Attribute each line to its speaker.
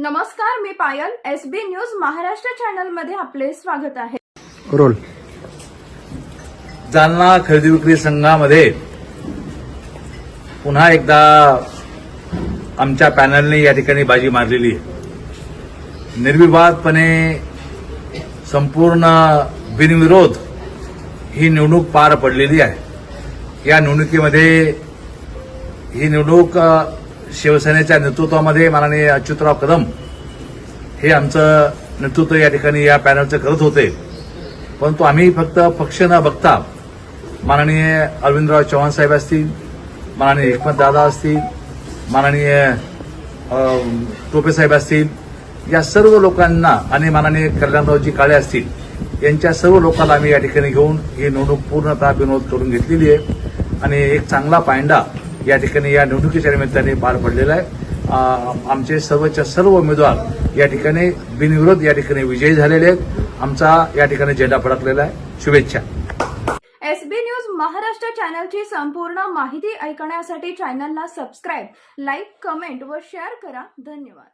Speaker 1: नमस्कार मी Payal. S B news Maharashtra चॅनलमध्ये आपले स्वागत आहे.
Speaker 2: रोल.
Speaker 3: जालना खरेदी विक्री संघामध्ये पुन्हा एकदा आमच्या पॅनलने या ठिकाणी बाजी मारलेली आहे. निर्विवादपणे संपूर्ण बिनविरोध ही निवडणूक पार पडलेली आहे. या निवडणुकीमध्ये ही निवडणूक शिवसेनेच्या नेतृत्वामध्ये माननीय अच्युतराव कदम हे आमचं नेतृत्व या ठिकाणी या पॅनलचं करत होते. परंतु आम्ही फक्त पक्ष न बघता माननीय अरविंदराव चव्हाण साहेब असतील माननीय एकमत दादा असतील माननीय टोपे साहेब असतील या सर्व लोकांना आणि माननीय कल्याणरावजी काळे असतील यांच्या सर्व लोकांना आम्ही या ठिकाणी घेऊन ही निवडणूक पूर्णतः विनोद करून घेतलेली आहे. आणि एक चांगला पायंडा या ठिकाणी या निवडणुकीच्या निमित्ताने पार पडलेला आहे. आमचे सर्वच्या सर्व उमेदवार या ठिकाणी बिनविरोध या ठिकाणी विजयी झालेले आहेत. आमचा या ठिकाणी झेंडा फडकलेला आहे. शुभेच्छा.
Speaker 1: एस बी न्यूज महाराष्ट्र चॅनलची संपूर्ण माहिती ऐकण्यासाठी चॅनलला सबस्क्राईब लाईक कमेंट व शेअर करा. धन्यवाद.